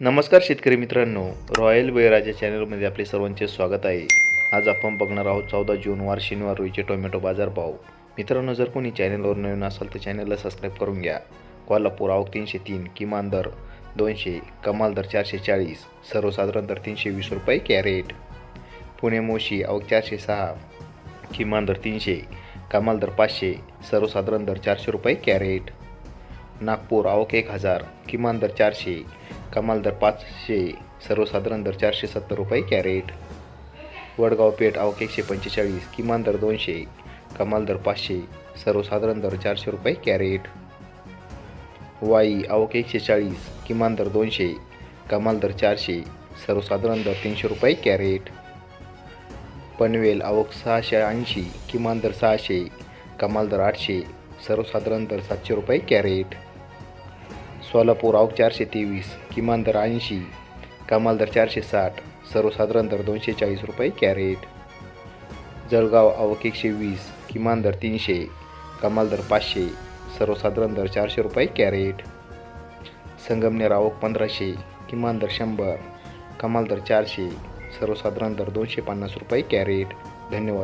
नमस्कार शेतकरी मित्रांनो. रॉयल बळीराजा चॅनलमध्ये आपले सर्वांचे स्वागत आहे. आज आपण बघणार आहोत चौदा जूनवार शनिवार रोजीचे टोमॅटो बाजारभाव मित्रांनो जर कोणी चॅनलवर नवीन असाल तर चॅनलला सबस्क्राईब करून घ्या. कोल्हापूर आवक तीनशे तीन किमान दर दोनशे कमाल दर चारशे चाळीस सर्वसाधारण दर तीनशे वीस रुपये कॅरेट. पुणे मोशी आवक चारशे सहा किमान दर तीनशे कमाल दर पाचशे सर्वसाधारण दर चारशे रुपये कॅरेट. नागपूर आवक एक हजार किमान दर चारशे कमाल दर पाचशे सर्वसाधारण दर चारशे सत्तर रुपये कॅरेट. वडगाव पेठ आवक एकशे पंचेचाळीस किमान दर दोनशे कमाल दर पाचशे सर्वसाधारण दर चारशे रुपये कॅरेट. वाई आवक एकशे चाळीस किमान दर दोनशे कमाल दर चारशे सर्वसाधारण दर तीनशे रुपये कॅरेट. पनवेल आवक सहाशे ऐंशी किमान दर सहाशे कमाल दर आठशे सर्वसाधारण दर सातशे रुपये कॅरेट. सोलापूर आवक चारशे तेवीस किमान दर ऐंशी कमाल दर चारशे साठ सर्वसाधारण दर दोनशे चाळीस रुपये कॅरेट. जळगाव आवक एकशे वीस किमान दर तीनशे कमाल दर पाचशे सर्वसाधारण दर चारशे रुपये कॅरेट. संगमनेर आवक पंधराशे किमान दर शंभर कमाल दर चारशे सर्वसाधारण दर दोनशे पन्नास रुपये कॅरेट. धन्यवाद.